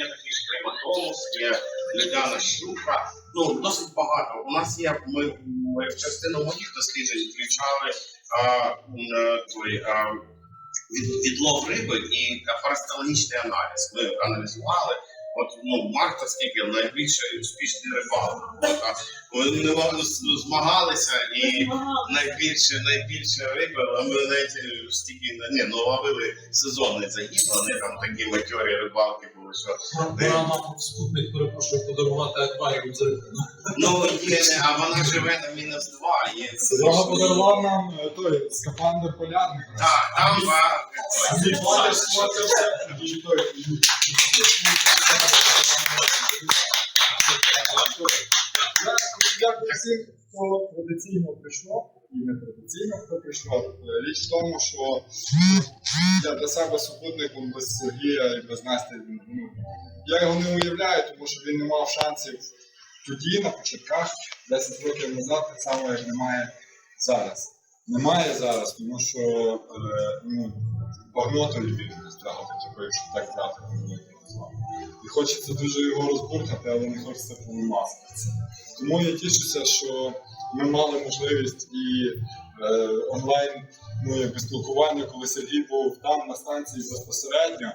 є такий ж крематолог, є Ледяна щука. Ну, досить багато. У нас є, ми, в частину моїх досліджень включали а, е, той, а, від, відлов риби і форестологічний аналіз. Ми аналізували. От ну Марта скільки найбільше успішний рибалок. Вони не змагалися і найбільше найбільше риби, а ми навіть е, стільки ні, ну ловили сезонний загін, вони там такі матьорі рибалки були, що нам вступник, перепрошую, подарувати акваріум з рибою. ну є, а вона живе на мінус два. Є Серега подарував нам е, той скафандр полярник. Так, там а, Ти платиш, платиш все. І той, і- Я Дякую хто традиційно прийшов і не традиційно, хто прийшов. Е, Річ в тому, що я для себе супутником без Сергія і без Насті. Ну, я його не уявляю, тому що він не мав шансів тоді, на початках, 10 років назад, так само, як немає зараз. Немає зараз, тому що е, ну, багноту любів стягати, типу, якщо так брати. І хочеться дуже його розбуркати, але не хочеться повимазати це. Тому я тішуся, що ми мали можливість і е, онлайн ну, якби спілкування, коли Сергій був там на станції безпосередньо,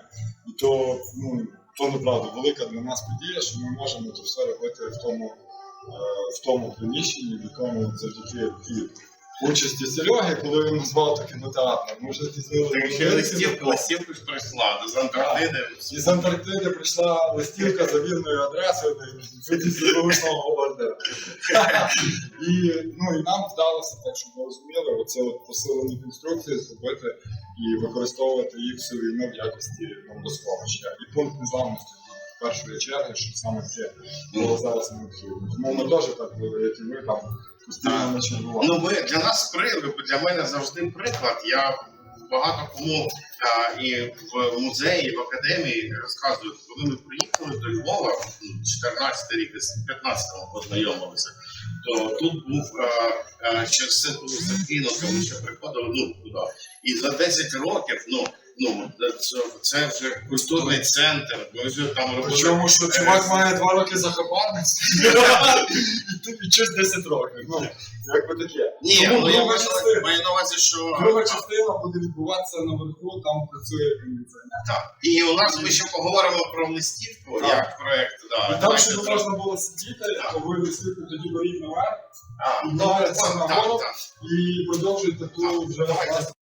і то, ну, то направду велика для нас подія, що ми можемо це все робити в тому, е, в тому приміщенні, в якому завдяки тій участі Сереги, коли він назвав то кінотеатр. Ми вже дізнали ще листівка, листівка ж прийшла з Антарктиди. Із Антарктиди прийшла листівка за вірною адресою вуличного ордера. І, ну, і нам вдалося так, щоб ви розуміли, оце от посилені конструкції зробити і використовувати їх всю війну в якості водосховища. І пункт незламності першої черги, що саме це було зараз необхідно. Тому ми теж так були, як і ви там постійно чергували. Ну, ми для нас приклад, для мене завжди приклад. Я багато кому а, і в музеї, і в академії розказую, коли ми приїхали до Львова, ну, 14 рік, десь 15-му познайомилися, то тут був а, а, ще все було закинуто, ми ще приходили ну, туди. І за 10 років, ну, ну це, це вже культурний центр. Ми вже там робили. Причому, що чувак має два роки за хабарництво, і тобі щось 10 років. Ну, як би таке. Ні, Тому ну я друга маю частина. маю на увазі, що Друга частина буде відбуватися наверху, там працює кондиціонер. Так. І у нас ми ще поговоримо про листівку, Так. як проект. Да, І там, давайте щоб можна було сидіти, Так. ви висвітлите тоді беріть наверх А, це- на так, так. і продовжуйте ту вже власне